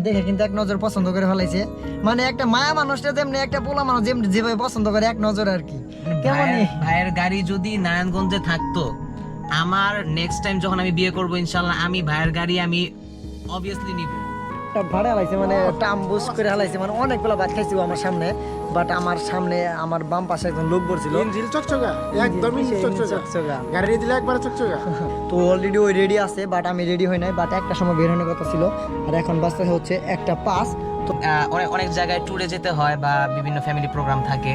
দেখে কিন্তু এক নজর পছন্দ করে ফেলাইছে। মানে একটা মায়া মানুষটা যেমনি একটা পোলা মানুষ যেমনি যেভাবে পছন্দ করে এক নজর আর কি। ভাইয়ের- ভাইয়ের গাড়ি যদি নারায়ণগঞ্জে থাকতো আমার নেক্সট টাইম যখন আমি বিয়ে করব ইনশাল্লাহ আমি ভাইয়ের গাড়ি আমি অবভিয়াসলি নিব। একটা ভাড়া হালাইছে মানে টাম্বুস করে হালাইছে মানে অনেকগুলো ভাত খাইছিল আমার সামনে বাট আমার সামনে আমার বাম পাশে একজন লোক বলছিল ইঞ্জিল চকচকা একদমই চকচকা। গাড়ি দিলে একবার চকচকা। তো অলরেডি ওই রেডি আছে বাট আমি রেডি হই নাই বাট একটা সময় বের হওয়ার কথা ছিল আর এখন বাজতে হচ্ছে একটা পাস তো অনেক অনেক জায়গায় ট্যুরে যেতে হয় বা বিভিন্ন ফ্যামিলি প্রোগ্রাম থাকে।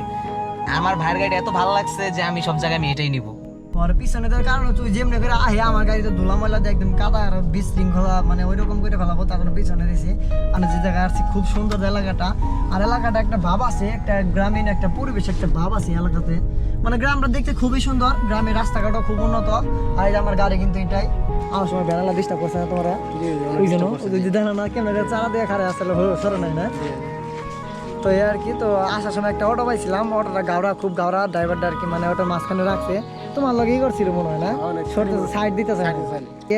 আমার ভাইয়ের গাড়িটা এত ভালো লাগছে যে আমি সব জায়গায় আমি এটাই নিব। আর পিছনে তার কারণ হচ্ছে ওই যেমনি করে আহে আমার গাড়িতে ধুলা ময়লা দিয়ে একদম কাদা আর বিশৃঙ্খলা মানে ওই রকম করে ফেলাবো তার জন্য পিছনে দিয়েছি আমি যে জায়গায় আসছি খুব সুন্দর এলাকাটা। আর এলাকাটা একটা ভাব আছে একটা গ্রামীণ একটা পরিবেশ একটা ভাব আছে এলাকাতে। মানে গ্রামটা দেখতে খুবই সুন্দর গ্রামের রাস্তাঘাটও খুব উন্নত। আর এই আমার গাড়ি কিন্তু এটাই। আমার সময় বেড়ালা ডিস্টার্ব করছে না তোমরা? ওই জন্য ওই যে না কেমন চারা দিয়ে খারে আসলে সরে নাই না? তো এই আর কি তো আসার সময় একটা অটো পাইছিলাম অটোটা গাওড়া খুব গাওড়া ড্রাইভারটা আর কি মানে অটো মাঝখানে রাখছে। তোমার লগেই করছিল মনে হয় না? অনেক সাইড দিতেছে না।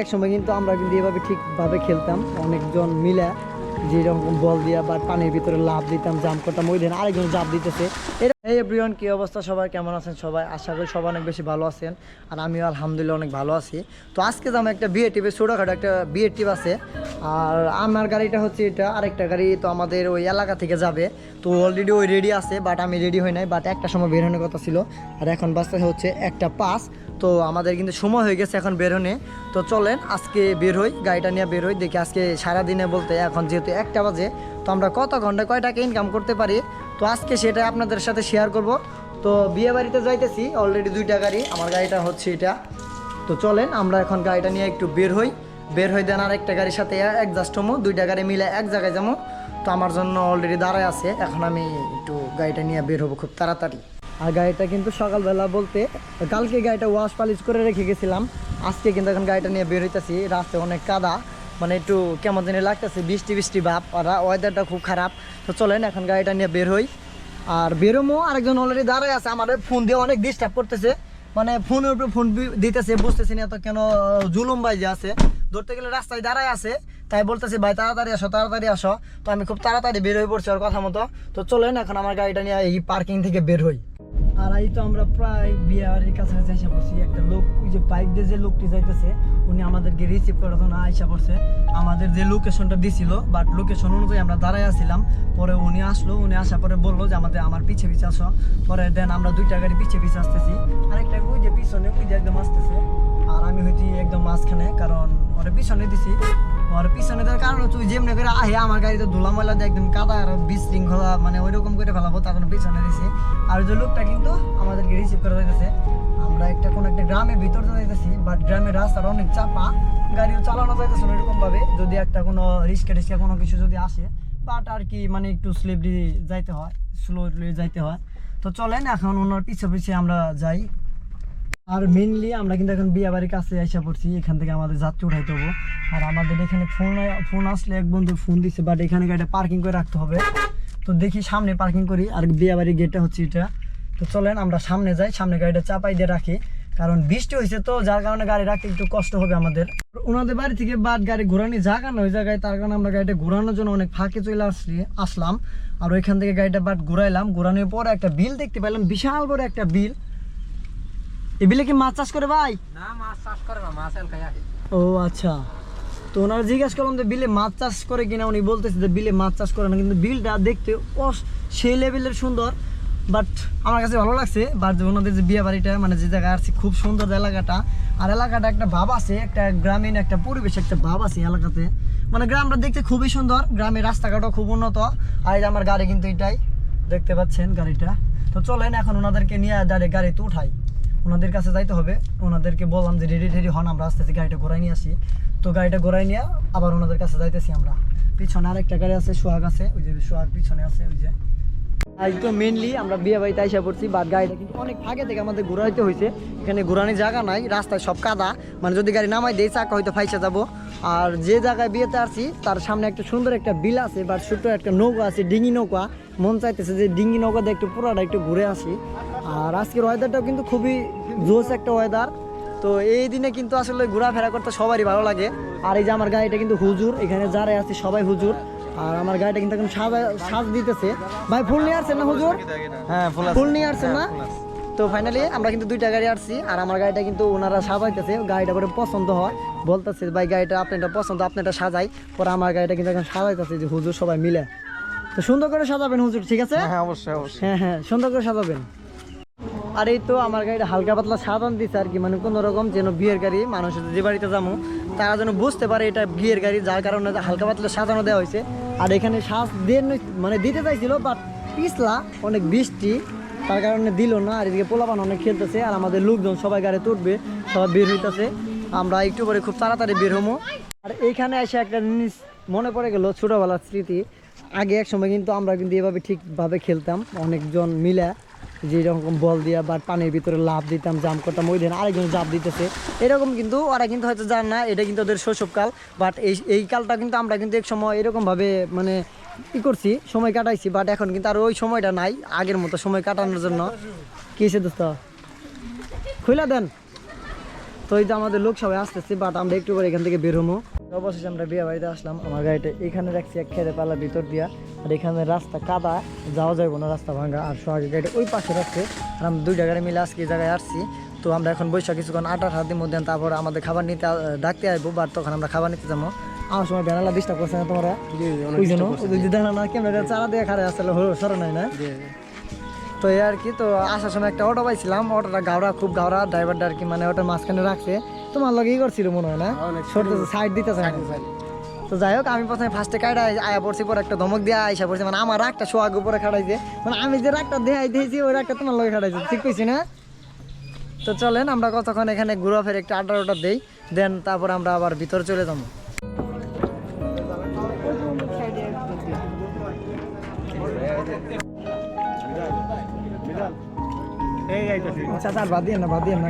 এক সময় কিন্তু আমরা কিন্তু এভাবে ঠিকভাবে খেলতাম অনেকজন মিলে। যেরকম বল দিয়া বা পানির ভিতরে লাভ দিতাম, জাম্প করতাম, ওই দিন আরেকজন জাম্প দিতেছে। এই এভরিওয়ান, কি অবস্থা? সবাই কেমন আছেন? সবাই আশা করি সবাই অনেক বেশি ভালো আছেন আর আমিও আলহামদুলিল্লাহ অনেক ভালো আছি। তো আজকে যাব একটা বিয়ে টিপে, ছোটোখাটো একটা বিয়ে টিপ আছে। আর আমার গাড়িটা হচ্ছে এটা, আরেকটা গাড়ি তো আমাদের ওই এলাকা থেকে যাবে। তো অলরেডি ওই রেডি আছে বাট আমি রেডি হই নাই বাট একটা সময় বের হওয়ার কথা ছিল। আর এখন বাজতে হচ্ছে একটা পাস তো আমাদের কিন্তু সময় হয়ে গেছে এখন বেরোনে। তো চলেন, আজকে বের হই, গাড়িটা নিয়ে বের হই, দেখি আজকে সারাদিনে বলতে এখন যেহেতু একটা বাজে, তো আমরা কত ঘণ্টা কয় টাকা ইনকাম করতে পারি? তো আজকে সেটা আপনাদের সাথে শেয়ার করব। তো বিয়ে বাড়িতে যাইতেছি অলরেডি দুইটা গাড়ি, আমার গাড়িটা হচ্ছে এটা। তো চলেন, আমরা এখন গাড়িটা নিয়ে একটু বের হই। বের হই দেন আর একটা গাড়ির সাথে অ্যাডজাস্ট হমো, দুইটা গাড়ি মিলে এক জায়গায় যাব তো আমার জন্য অলরেডি দাঁড়ায় আছে, এখন আমি একটু গাড়িটা নিয়ে বের হব খুব তাড়াতাড়ি। আর গাড়িটা কিন্তু সকালবেলা বলতে কালকে গাড়িটা ওয়াশ পালিশ করে রেখে গেছিলাম। আজকে কিন্তু এখন গাড়িটা নিয়ে বের হইতেছি, রাস্তায় অনেক কাদা মানে একটু কেমন জানি লাগতেছে, বৃষ্টি বৃষ্টি ভাব, আর ওয়েদারটা খুব খারাপ। তো চলেন এখন গাড়িটা নিয়ে বের হই। আর বেরোমো, আরেকজন অলরেডি দাঁড়ায় আছে, আমাদের ফোন দিয়ে অনেক ডিস্টার্ব করতেছে। মানে ফোনের উপরে ফোন দিতেছে, বুঝতেছি না তো কেন জুলুম ভাই যে আছে। ধরতে গেলে রাস্তায় দাঁড়ায় আছে, তাই বলতেছে, ভাই, তাড়াতাড়ি আসো তাড়াতাড়ি আসো। তো আমি খুব তাড়াতাড়ি বের হয়ে পড়ছি ওর কথা মতো। তো চলেন এখন আমার গাড়িটা নিয়ে এই পার্কিং থেকে বের হই। আর এই তো আমরা প্রায় বিয়ারের কাছাকাছি এসে পড়ছি। একটা লোক, ওই যে বাইক দিয়ে যে লোকটি যাইতেছে, উনি আমাদেরকে রিসিভ করার জন্য আইসা পড়ছে। আমাদের যে লোকেশনটা দিছিল বাট লোকেশন অনুযায়ী আমরা দাঁড়ায় আসছিলাম পরে উনি আসলো, উনি আসার পরে বলল যে, আমাদের, আমার পিছে পিছে আসো। পরে দেন আমরা দুইটা গাড়ি পিছে পিছে আসতেছি। আরেকটা ওই যে পিছনে, ওই যে একদম আসতেছে। আর আমি হইছি একদম মাঝখানে, কারণ ওরা পিছনে দিছি। ওর পিছনে দেওয়ার কারণ ওই যেমনি করে আহে, আমার গাড়িতে ধুলা ময়লা দিয়ে একদম কাদা আর বিশৃঙ্খলা মানে ওই রকম করে ফেলাবো, তার জন্য পিছনে দিছি। আর যে লোকটা কিন্তু আমাদেরকে রিসিভ করে যাইতেছে। আমরা একটা কোন একটা গ্রামের ভিতর যাইতেছি বাট গ্রামের রাস্তাটা অনেক চাপা। গাড়িও চালানো যাইতেছে না এরকম ভাবে যদি একটা কোনো রিস্কা টিস্কা কোনো কিছু যদি আসে বাট আর কি মানে একটু স্লিপলি যাইতে হয় স্লোলি যাইতে হয়। তো চলেন, এখন ওনার পিছে পিছে আমরা যাই। আর মেনলি আমরা কিন্তু এখন বিয়ে বাড়ির কাছে এসে পড়ছি, এখান থেকে আমাদের যাত্রী উঠাইতে হব। আর আমাদের এখানে ফোন ফোন আসলে এক বন্ধু ফোন দিচ্ছে বাট এখানে গাড়িটা পার্কিং করে রাখতে হবে। তো দেখি সামনে পার্কিং করি, আর বিয়ে বাড়ির গেটটা হচ্ছে এটা। তো চলেন, আমরা সামনে যাই, সামনে গাড়িটা চাপাই দিয়ে রাখি। কারণ বৃষ্টি হয়েছে তো, যার কারণে গাড়ি রাখতে একটু কষ্ট হবে আমাদের। ওনাদের বাড়ি থেকে বাদ গাড়ি ঘোরানি জায়গা না ওই জায়গায়, তার কারণে আমরা গাড়িটা ঘোরানোর জন্য অনেক ফাঁকে চলে আসছি আসলাম। আর ওইখান থেকে গাড়িটা বাট ঘুরাইলাম। ঘোরানোর পর একটা বিল দেখতে পেলাম বিশাল বড় একটা বিল। এই বিলে কি মাছ চাষ করে ভাই? না মাছ চাষ করে না মাছ এলকাই ও আচ্ছা। তো ওনারা জিজ্ঞাসা করলাম যে বিলে মাছ চাষ করে কিনা উনি বলতেছে যে বিলে মাছ চাষ করে না কিন্তু বিলটা দেখতে অস সেই লেভেলের সুন্দর বাট আমার কাছে ভালো লাগছে বাট ওনাদের যে বিয়ে বাড়িটা মানে যে জায়গায় আসছে খুব সুন্দর এলাকাটা আর এলাকাটা একটা ভাব আছে একটা গ্রামীণ একটা পরিবেশ একটা ভাব আছে এলাকাতে। মানে গ্রামটা দেখতে খুবই সুন্দর গ্রামের রাস্তাঘাটও খুব উন্নত আর আমার গাড়ি কিন্তু এটাই দেখতে পাচ্ছেন গাড়িটা। তো চলেন এখন ওনাদেরকে নিয়ে ডাইরেক্ট গাড়িতে উঠাই। ওনাদের কাছে যাইতে হবে। ওনাদেরকে বললাম যে, রেডি রেডি হন, আমরা আস্তে আস্তে গাড়িটা ঘোরাই নিয়ে আসি। তো গাড়িটা ঘোরাই নিয়ে আবার ওনাদের কাছে যাইতেছি আমরা। পিছনে আরেকটা গাড়ি আছে, সোহাগ আছে, ওই যে সোহাগ পিছনে আছে, ওই যে। আজ তো মেনলি আমরা বিয়ে বাড়িতে আইসা পড়ছি বাট গাড়িটা কিন্তু অনেক আগে থেকে আমাদের ঘোরাইতে হয়েছে এখানে ঘোরানোর জায়গা নাই, রাস্তায় সব কাদা। মানে যদি গাড়ি নামাই দেয় চাকা হয়তো ফাইসা যাব। আর যে জায়গায় বিয়েতে আসছি, তার সামনে একটা সুন্দর একটা বিল আছে বা ছোট্ট একটা নৌকা আছে, ডিঙি নৌকা। মন চাইতেছে যে ডিঙি নৌকাতে একটু পুরাটা একটু ঘুরে আসি। আর আজকের ওয়েদারটাও কিন্তু খুবই জোস একটা ওয়েদার তো এই দিনে কিন্তু আসলে ঘোরাফেরা করতে সবারই ভালো লাগে। আর এই যে আমার গাড়িটা কিন্তু হুজুর এখানে যারা আছে সবাই হুজুর। আর আমার গাড়িটা কিন্তু এখন সাজা সাজ দিতেছে। ভাই ফুল নিয়ে আসছেন না হুজুর? হ্যাঁ ফুল নিয়ে আসছেন না? তো ফাইনালি আমরা কিন্তু দুইটা গাড়ি আসছি আর আমার গাড়িটা কিন্তু ওনারা সাজাইতেছে। গাড়িটা করে পছন্দ হয়। বলতেছে ভাই গাড়িটা আপনি আপনারটা পছন্দ আপনি আপনারটা সাজাই। পরে আমার গাড়িটা কিন্তু এখন সাজাইতেছে যে হুজুর সবাই মিলে। তো সুন্দর করে সাজাবেন হুজুর ঠিক আছে? হ্যাঁ অবশ্যই অবশ্যই। হ্যাঁ হ্যাঁ সুন্দর করে সাজাবেন। আর এই তো আমার গাড়িটা হালকা পাতলা সাজান দিচ্ছে আর কি মানে কোনো রকম যেন বিয়ের গাড়ি মানুষ যে বাড়িতে যাব তারা যেন বুঝতে পারে এটা বিয়ের গাড়ি, যার কারণে হালকা পাতলা সাজানো দেওয়া হয়েছে। আর এখানে শ্বাস দিয়ে মানে দিতে চাইছিল বাট পিছলা অনেক বৃষ্টি, তার কারণে দিল না। আর এদিকে পোলাপান অনেক খেলতেছে, আর আমাদের লোকজন সবাই গাড়ি তুলবে, সবাই বের হইতেছে। আমরা একটু পরে খুব তাড়াতাড়ি বের হব আর এইখানে এসে একটা জিনিস মনে পড়ে গেল ছোটোবেলার স্মৃতি। আগে এক সময় কিন্তু আমরা কিন্তু এভাবে ঠিকভাবে খেলতাম, অনেকজন মিলে। যে এরকম বল দিয়া বা পানির ভিতরে লাভ দিতাম জাম করতাম, ওই দিন আরেকজন জাপ দিতেছে। এরকম কিন্তু ওরা কিন্তু হয়তো জান না, এটা কিন্তু ওদের শৈশবকাল বাট এই এই কালটা কিন্তু আমরা কিন্তু এক সময় এরকমভাবে মানে ই করছি, সময় কাটাইছি। বাট এখন কিন্তু আর ওই সময়টা নাই, আগের মতো সময় কাটানোর জন্য। কী দোস্ত? খুলে দেন। তো এই যে আমাদের লোক সবাই আসতেছে বাট আমরা একটু করে এখান থেকে বের হব। অবশেষে আমরা বিয়ে বাড়িতে আসলাম। আমার গাড়িটা এখানে রাখছি এক খেতে পালার ভিতর দিয়া আর এখানে রাস্তা কাদা যাওয়া যাবে না রাস্তা ভাঙা আর সোহাগের গাড়িটা ওই পাশে রাখছে। আর আমরা দুইটা গাড়ি মিলে আজকে এই জায়গায় আসছি। তো আমরা এখন বৈশাখ কিছুক্ষণ আটার হাতের মধ্যে তারপর আমাদের খাবার নিতে ডাকতে আসব বাট তখন আমরা খাবার নিতে যাব। আমার সময় বেনালা ডিস্টার্ব করছে না তোমরা? ওই জন্য ক্যামেরা চারা দিয়ে খারে আসলে সরে নাই না? তো এই আর কি তো আসার সময় একটা অটো পাইছিলাম অটোটা গাওড়া খুব গাওড়া ড্রাইভারটা আর কি মানে ওটার মাঝখানে রাখছে। তোমার লগেই করছিল মনে হয় না? ছোট সাইড দিতেছে না তো যাই হোক আমি প্রথমে ফার্স্টে কাটা আয়া পড়ছি পরে একটা ধমক দিয়ে আইসা পড়ছি মানে আমার রাগটা সোহাগ উপরে খাটাইছে মানে আমি যে রাগটা দেখাই দিয়েছি ওই রাগটা তোমার লগে খাটাইছে ঠিক কইছি না? তো চলেন আমরা কতক্ষণ এখানে ঘুরা ফের একটা আড্ডা ওটা দেই দেন তারপর আমরা আবার ভিতরে চলে যাব। আচ্ছা তার বাদ দিয়ে না, বাদ দিয়ে না।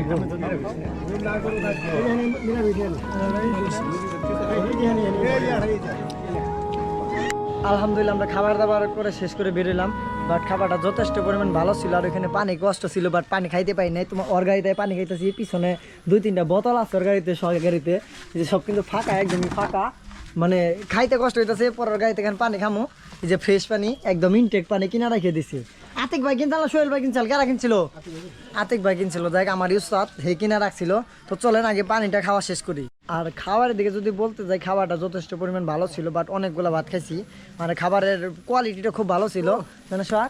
আলহামদুলিল্লাহ, আমরা খাবার দাবার করে শেষ করে বেরোলাম বাট খাবারটা যথেষ্ট পরিমাণ ভালো ছিল, আর ওখানে পানি কষ্ট ছিল বাট পানি খাইতে পাই নাই। তোমার ওর গাড়িতে পানি খাইতেছি, পিছনে দুই তিনটা বোতল আছে ওর গাড়িতে সব গাড়িতে যে সব কিন্তু ফাঁকা, একদমই ফাঁকা। মানে খাইতে কষ্ট হইতেছে, পরের গাড়িতে এখানে পানি খামো। এই যে ফ্রেশ পানি, একদম ইনটেক পানি কিনা রেখে দিছি। আতিক ভাই কিনতাম না সোহেল ভাই কিনছিল, কারা কিনছিল? আতিক ভাই কিনছিল, দেখ, আমার ইউসাদ হে কিনা রাখছিল। তো চলেন, আগে পানিটা খাওয়া শেষ করি। আর খাবারের দিকে যদি বলতে যাই খাবারটা যথেষ্ট পরিমাণ ভালো ছিল বাট অনেকগুলো ভাত খাইছি। মানে খাবারের কোয়ালিটিটা খুব ভালো ছিল মানে সোহাগ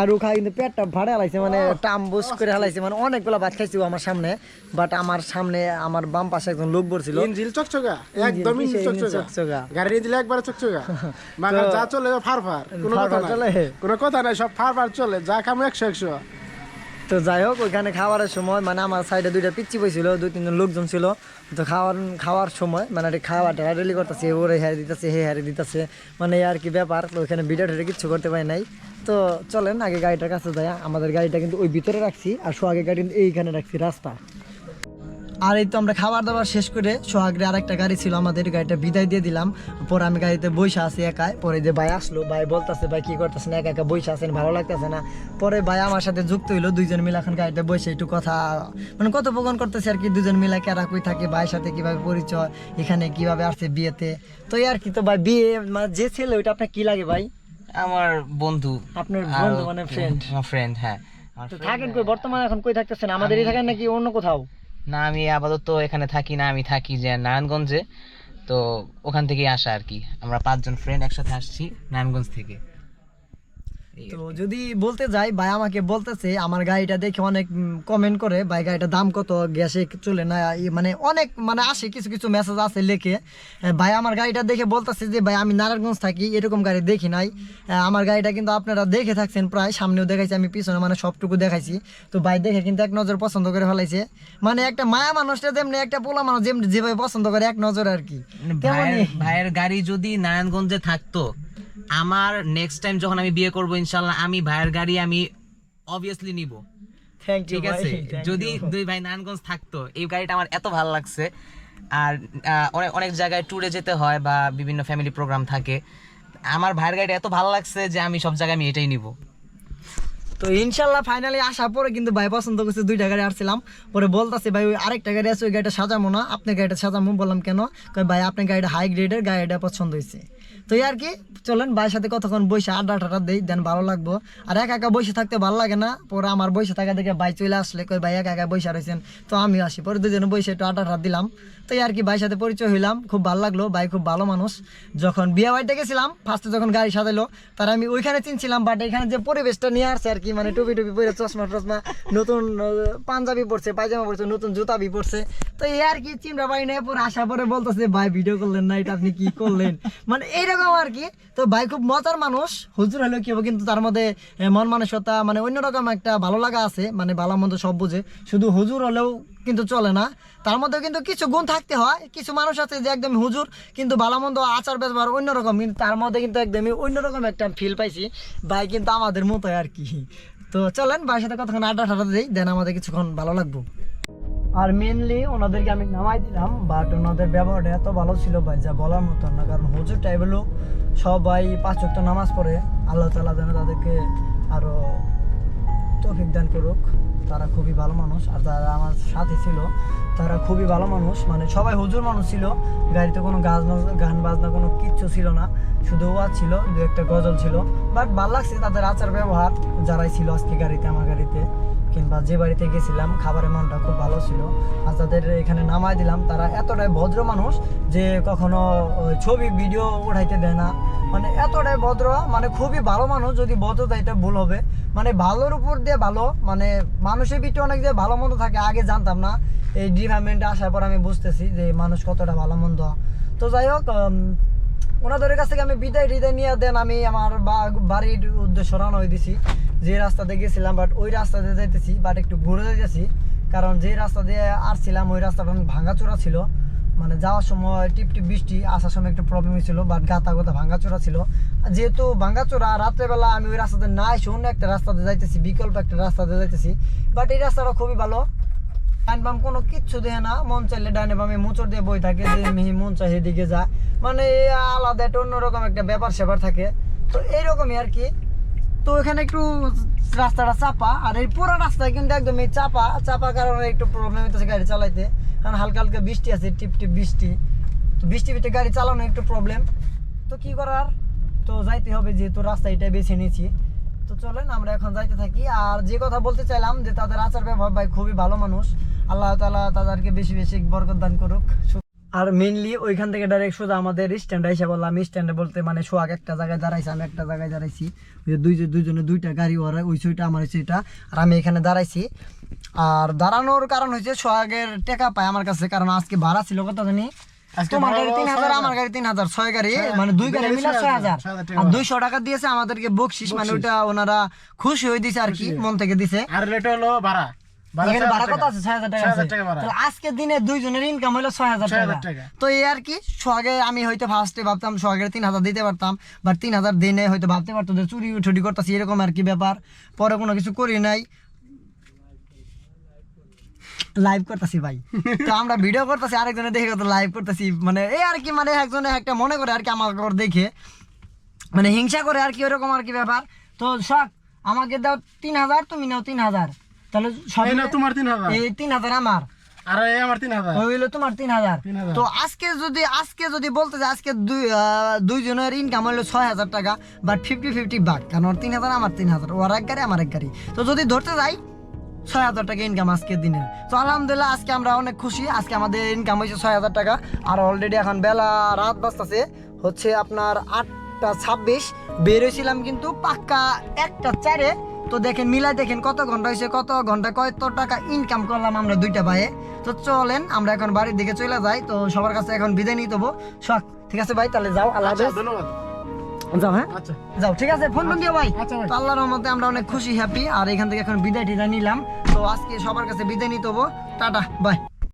আর ও খাই কিন্তু পেটটা ভাড়া হালাইছে মানে টাম্বুস করে হালাইছে মানে অনেকগুলো ভাত খাইছি ও আমার সামনে বাট আমার সামনে আমার বাম পাশে একজন লোক বসছিল। ইঞ্জিল চকচকা একদম চকচকা? গাড়ি দিলে একবারে চকচকা। মাগা যা চলে ফার ফার কোনো কথা চলে? নাই কোনো কথা নাই সব ফার ফার চলে যা খামো একশো একশো। তো যাই হোক, ওইখানে খাওয়ার সময় মানে আমার সাইডে দুইটা পিচ্ছি বইছিল, দুই তিনজন লোকজন ছিল। তো খাওয়ার খাওয়ার সময় মানে খাওয়াটা রেলি করতেছে, ওরে হারে দিতেছে, হে হারে দিতেছে মানে আর কি ব্যাপার। তো ওইখানে ভিডিও টিডিও কিচ্ছু করতে পারি নাই। তো চলেন, আগে গাড়িটার কাছে যাই। আমাদের গাড়িটা কিন্তু ওই ভিতরে রাখছি, আর সো আগে গাড়ি কিন্তু এইখানে রাখছি, রাস্তা। আর এই তো আমরা খাবার দাবার শেষ করে সোহাগের আরেকটা গাড়ি ছিল আমাদের গাড়িটা বিদায় দিয়ে দিলাম। পরে আমি গাড়িতে বসে আছি একাই। পরে যে ভাই আসলো ভাই বলতেছে ভাই কি করতেছে না একা একা বসে আছেন? ভালো লাগতেছে না? পরে ভাই আমার সাথে যুক্ত হইল দুইজন মিলে এখন গাড়িতে বসে একটু কথা মানে কথোপকথন করতেছে আর কি। দুজন মিলে কেরা কই থাকে ভাইয়ের সাথে কীভাবে পরিচয় এখানে কীভাবে আসছে বিয়েতে। তো আর কি তো ভাই বিয়ে মানে যে ছেলে ওইটা আপনার কি লাগে ভাই? আমার বন্ধু। আপনার বন্ধু মানে ফ্রেন্ড ফ্রেন্ড হ্যাঁ। থাকেন কই? বর্তমানে এখন কই থাকতেছেন? আমাদেরই থাকেন নাকি অন্য কোথাও? না, আমি আপাতত এখানে থাকি না, আমি থাকি যে নারায়ণগঞ্জে। তো ওখান থেকেই আসা আর কি। আমরা পাঁচজন ফ্রেন্ড একসাথে আসছি নারায়ণগঞ্জ থেকে। তো যদি বলতে যাই ভাই আমাকে বলতেছে আমার গাড়িটা দেখে অনেক কমেন্ট করে ভাই গাড়িটার দাম কত গ্যাসে চলে না মানে অনেক মানে আসে কিছু কিছু মেসেজ আছে লেখে। ভাই আমার গাড়িটা দেখে বলতেছে যে ভাই আমি নারায়ণগঞ্জ থাকি এরকম গাড়ি দেখি নাই। আমার গাড়িটা কিন্তু আপনারা দেখে থাকছেন প্রায় সামনেও দেখাইছি আমি পিছনে মানে সবটুকু দেখাইছি। তো ভাই দেখে কিন্তু এক নজর পছন্দ করে ফেলাইছে। মানে একটা মায়া মানুষটা যেমনি একটা পোলা মানুষ যেমনি যেভাবে পছন্দ করে এক নজর আর কি। মানে ভাইয়ের গাড়ি যদি নারায়ণগঞ্জে থাকতো আমার নেক্সট টাইম যখন আমি বিয়ে করব ইনশাল্লাহ আমি ভাইয়ের গাড়ি আমি অবভিয়াসলি নিব। ঠিক আছে? যদি দুই ভাই নারায়ণগঞ্জ থাকতো এই গাড়িটা আমার এত ভালো লাগছে। আর অনেক অনেক জায়গায় ট্যুরে যেতে হয় বা বিভিন্ন ফ্যামিলি প্রোগ্রাম থাকে। আমার ভাইয়ের গাড়িটা এত ভালো লাগছে যে আমি সব জায়গায় আমি এটাই নিব। তো ইনশাল্লাহ ফাইনালি আসার পরে কিন্তু ভাই পছন্দ করছে দুইটা গাড়ি আসছিলাম পরে বলতাছে, ভাই, ওই আরেকটা গাড়ি আছে, ওই গাড়িটা সাজামো না। আপনার গাড়িটা সাজামো? বললাম, কেন? ভাই, আপনার গাড়িটা হাই গ্রেডের গাড়িটা পছন্দ হয়েছে। তো আর কি চলেন, ভাইয়ের সাথে কতক্ষণ বসে আড্ডা টাড্ডা দেই, দেন ভালো লাগবো। আর একা একা বসে থাকতে ভালো লাগে না। পরে আমার বসে থাকা দেখে ভাই চলে আসলে কই ভাই, একা একা বসে রয়েছেন। তো আমি আসি। পরে দুজনে বসে একটু আড্ডা দিলাম। তো আর কি ভাইয়ের সাথে পরিচয় হইলাম। খুব ভালো লাগল, ভাই খুব ভালো মানুষ। যখন বিয়ে বাড়িতে গেছিলাম ফার্স্টে যখন গাড়ি সাজাইলো, তার আমি ওইখানে চিনছিলাম বাট এখানে যে পরিবেশটা নিয়ে আসছে আর কি মানে টুপি টুপি পরে চশমা টশমা, নতুন পাঞ্জাবি পরছে, পায়জামা পরছে, নতুন জুতা জুতাবি পরছে। তো এই আর কি চিমড়া বাড়ি নিয়ে পরে আসার পরে বলতেছে, ভাই ভিডিও করলেন না, এটা আপনি কি করলেন? মানে এইরকম আর কি। তো ভাই খুব মজার মানুষ, হুজুর হলেও কি হবে, কিন্তু তার মধ্যে মন মানসিকতা মানে অন্যরকম একটা ভালো লাগা আছে মানে ভালো মন্দ সব বুঝে। শুধু হুজুর হলেও কিন্তু চলে না। তার মধ্যে কিন্তু কিছু গুণ থাকতে হয়। কিছু মানুষ আছে যে একদম হুজুর, কিন্তু ভালো মন্দ আচার ব্যবহার অন্যরকম। কিন্তু তার মধ্যে কিন্তু একদমই অন্যরকম একটা ফিল পাইছি। ভাই কিন্তু আমাদের মতোই আর কি। তো চলেন, ভাইয়ের সাথে কতক্ষণ আড্ডা টাড্ডা দিই, দেন আমাদের কিছুক্ষণ ভালো লাগবো। আর মেনলি ওনাদেরকে আমি নামাই দিলাম বাট ওনাদের ব্যবহারটা এত ভালো ছিল ভাই, যা বলার মতো না। কারণ হুজুর টাইপেরও সবাই পাঁচ ওয়াক্ত নামাজ পড়ে। আল্লাহ তালা যেন তাদেরকে আরও তৌফিক দান করুক। তারা খুবই ভালো মানুষ, আর যারা আমার সাথে ছিল, তারা খুবই ভালো মানুষ। মানে সবাই হুজুর মানুষ ছিল, গাড়িতে কোনো গাছ গান বাজনা কোনো কিচ্ছু ছিল না, শুধু ওয়াজ ছিল, দু একটা গজল ছিল। বাট ভালো লাগছে তাদের আচার ব্যবহার যারাই ছিল আজকে গাড়িতে, আমার গাড়িতে। কিংবা যে বাড়িতে গেছিলাম, খাবারের মানটা খুব ভালো ছিল। আর তাদের এখানে নামায় দিলাম। তারা এতটাই ভদ্র মানুষ যে কখনো ছবি, ভিডিও উঠাইতে দেয় না। মানে এতটাই ভদ্র মানে খুবই ভালো মানুষ। যদি ভদ্রতা এটা ভুল হবে। মানে ভালোর উপর দিয়ে ভালো মানে মানুষের ভিতরে অনেক যে ভালো মন্দ থাকে, আগে জানতাম না। এই ডিপার্টমেন্টে আসার পর আমি বুঝতেছি যে মানুষ কতটা ভালো, মন্দ। তো যাই হোক ওনাদের কাছ থেকে আমি বিদায় টিদায় নিয়ে দেন আমি আমার বাড়ির উদ্দেশ্য রওনা হয়ে দিছি। যে রাস্তাতে গেছিলাম বাট ওই রাস্তাতে যাইতেছি বাট একটু ঘুরে যাইতেছি। কারণ যে রাস্তা দিয়ে আসছিলাম, ওই রাস্তাটা অনেক ভাঙাচোরা ছিল। মানে যাওয়ার সময় টিপ টিপ বৃষ্টি, আসার সময় একটু প্রবলেম হয়েছিল বাট গাতা গোতা ভাঙাচোরা ছিল। যেহেতু ভাঙাচোরা, রাত্রেবেলা আমি ওই রাস্তাতে না এসে অন্য একটা রাস্তাতে যাইতেছি, বিকল্প একটা রাস্তাতে যাইতেছি। বাট এই রাস্তাটা খুবই ভালো। ডান বাম কোনো কিচ্ছু দেয় না, মন চাইলে ডানে বামে মোচড় দিয়ে বই থাকে, যে মিহি মন চাই এদিকে যা মানে আলাদা একটা অন্যরকম একটা ব্যাপার স্যাপার থাকে। তো এইরকমই আর কি। তো এখানে একটু রাস্তাটা চাপা, আর এই পুরো রাস্তায় কিন্তু একদম এই চাপা। চাপা কারণে একটু প্রবলেম হইতেছে গাড়ি চালাইতে, কারণ হালকা হালকা বৃষ্টি আছে, টিপ টিপ বৃষ্টি। তো বৃষ্টি বৃষ্টি গাড়ি চালানো একটু প্রবলেম তো কি করার? তো যাইতে হবে যেহেতু রাস্তা এটা বেছে নিয়েছি। তো চলেন, আমরা এখন যাইতে থাকি। আর যে কথা বলতে চাইলাম যে তাদের আচার ব্যবহার ভাই খুবই ভালো মানুষ। আল্লাহ তালা তাদেরকে বেশি বেশি বরকত দান করুক। আর মেনলি ওইখান থেকে ডাইরেক্ট সোজা আমাদের স্ট্যান্ড এসে বললাম স্ট্যান্ডে বলতে মানে সোহাগ একটা জায়গায় দাঁড়াইছে আমি একটা জায়গায় দাঁড়াইছি। ওই যে দুইজন দুইজনে দুইটা গাড়ি ওরা ওই সুইটা আমার সুইটা আর আমি এখানে দাঁড়াইছি। আর দাঁড়ানোর কারণ হচ্ছে সোহাগের টাকা পায় আমার কাছে কারণ আজকে ভাড়া ছিল কত জানি? তোমার গাড়ি তিন হাজার। আমার গাড়ি তিন হাজার ছয় গাড়ি মানে দুই গাড়ি মিলে ছয় হাজার, আর দুইশো টাকা দিয়েছে আমাদেরকে বকশিস মানে। ওইটা ওনারা খুশি হয়ে দিছে আর কি মন থেকে দিছে। আর লেট হলো ভাড়া। এখানে ভাড়া কত আছে? ছয় হাজার টাকা আছে হাজার টাকা ভাড়া। তাহলে আজকের দিনে দুইজনের ইনকাম হলো ছয় হাজার টাকা। টাকা। তো এই আর কি সোহাগে আমি হয়তো ফার্স্টে ভাবতাম সোহাগের তিন হাজার দিতে পারতাম বাট তিন হাজার দিই হয়তো ভাবতে পারতো যে চুরি করতেছি এরকম আর কি ব্যাপার। পরে কোনো কিছু করি নাই। লাইভ করতেছি ভাই। তো আমরা ভিডিও করতেছি আরেকজনে দেখে কত লাইভ করতেছি। মানে এই আর কি মানে একজনে একটা মনে করে আর কি আমার দেখে। মানে হিংসা করে আর কি ওরকম আর কি ব্যাপার। তো শখ আমাকে দাও তিন হাজার তুমি নাও তিন হাজার। তাহলে সব তোমার তিন হাজার। এই তিন হাজার আমার। আর এই আমার তিন হাজার। হইল তোমার তিন হাজার। তো আজকে যদি আজকে যদি বলতে যে আজকে দুই দুইজনের ইনকাম ছয় হাজার টাকা বাট ফিফটি ফিফটি ভাগ কারণ ওর তিন হাজার আমার তিন হাজার ওর এক গাড়ি আমার এক গাড়ি। তো যদি ধরতে যাই ছয় হাজার টাকা ইনকাম আজকের দিনের তো আলহামদুলিল্লাহ আজকে আমরা অনেক খুশি। আজকে আমাদের ইনকাম হয়েছে ছয় হাজার টাকা। আর অলরেডি এখন বেলা রাত বাজতেছে হচ্ছে আপনার আটটা ছাব্বিশ। বের হয়েছিলাম কিন্তু পাক্কা একটা চারে। তো দেখেন মিলাই দেখেন কত ঘণ্টা হয়েছে কত ঘণ্টা কত টাকা ইনকাম করলাম আমরা দুইটা ভাইয়ে। তো চলেন আমরা এখন বাড়ির দিকে চলে যাই। তো সবার কাছে এখন বিদায় নিয়ে দেবো শখ ঠিক আছে ভাই তাহলে যাও আল্লাহ আচ্ছা ধন্যবাদ। যাও হ্যাঁ? আচ্ছা। যাও ঠিক আছে ফোন দিও ভাই। আচ্ছা আল্লাহর রহমতে আমরা অনেক খুশি হ্যাপি আর এখান থেকে এখন বিদায় টিদায় নিলাম। তো আজকে সবার কাছে বিদায় নিতে টাটা বাই